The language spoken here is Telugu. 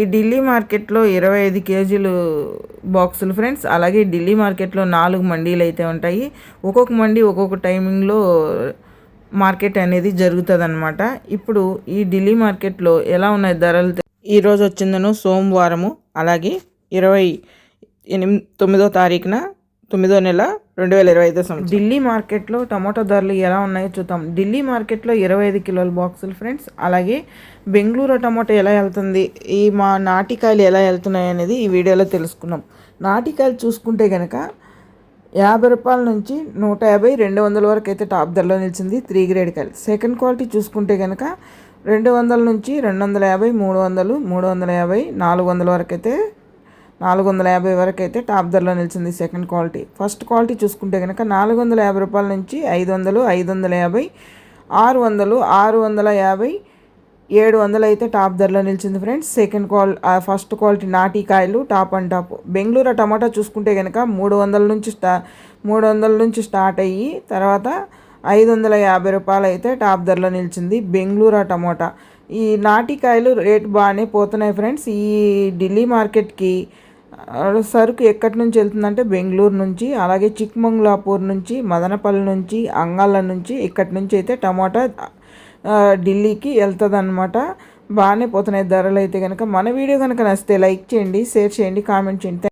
ఈ ఢిల్లీ మార్కెట్లో ఇరవై ఐదు కేజీలు బాక్సులు ఫ్రెండ్స్. అలాగే ఢిల్లీ మార్కెట్లో నాలుగు మండీలు అయితే ఉంటాయి. ఒక్కొక్క మండీ ఒక్కొక్క టైమింగ్లో మార్కెట్ అనేది జరుగుతుంది అనమాట ఇప్పుడు ఈ ఢిల్లీ మార్కెట్లో ఎలా ఉన్నాయి ధరలు? ఈరోజు వచ్చిందను సోమవారము. అలాగే ఇరవై ఎనిమిది తొమ్మిదో తారీఖున తొమ్మిదో నెల రెండు వేల ఇరవై ఐదో సంవత్సరం. ఢిల్లీ మార్కెట్లో టమాటో ధరలు ఎలా ఉన్నాయో చూద్దాం. ఢిల్లీ మార్కెట్లో ఇరవై ఐదు కిలోల బాక్సులు ఫ్రెండ్స్ అలాగే బెంగళూరు టమాటో ఎలా వెళ్తుంది ఈ మా నాటికాయలు ఎలా వెళ్తున్నాయి అనేది ఈ వీడియోలో తెలుసుకున్నాం నాటికాయలు చూసుకుంటే కనుక యాభై రూపాయల నుంచి నూట యాభై రెండు వందల వరకు అయితే టాప్ ధరలో నిలిచింది త్రీ గ్రేడ్ కాయలు. సెకండ్ క్వాలిటీ చూసుకుంటే కనుక రెండు వందల నుంచి రెండు వందల యాభై మూడు వందలు మూడు వందల యాభై నాలుగు వందల వరకు అయితే నాలుగు వందల యాభై వరకు అయితే టాప్ ధరలో నిలిచింది సెకండ్ క్వాలిటీ ఫస్ట్ క్వాలిటీ చూసుకుంటే కనుక నాలుగు వందల యాభై రూపాయల నుంచి ఐదు వందలు ఐదు వందల యాభై ఆరు వందలు ఆరు వందల యాభై ఏడు వందలు అయితే టాప్ ధరలో నిలిచింది friends second qual first quality నాటి కాయలు టాప్ అండ్ టాప్. బెంగళూరు టమాటా చూసుకుంటే కనుక మూడు వందల నుంచి స్టా మూడు వందల నుంచి స్టార్ట్ అయ్యి తర్వాత ఐదు వందల యాభై రూపాయలు అయితే టాప్ ధరలో నిలిచింది బెంగళూరు టమాటా. ఈ నాటికాయలు రేట్ బాగానే పోతున్నాయి ఫ్రెండ్స్. ఈ ఢిల్లీ మార్కెట్కి సరుకు ఎక్కడి నుంచి వెళ్తుందంటే బెంగళూరు నుంచి అలాగే చిక్మంగ్లాపూర్ నుంచి మదనపల్లి నుంచి అంగళ్ళ నుంచి ఇక్కడి నుంచి అయితే టమాటా ఢిల్లీకి వెళ్తుంది అనమాట బాగానే పోతున్నాయి ధరలు అయితే కనుక మన వీడియో కనుక నచ్చితే లైక్ చేయండి షేర్ చేయండి కామెంట్ చేయండి.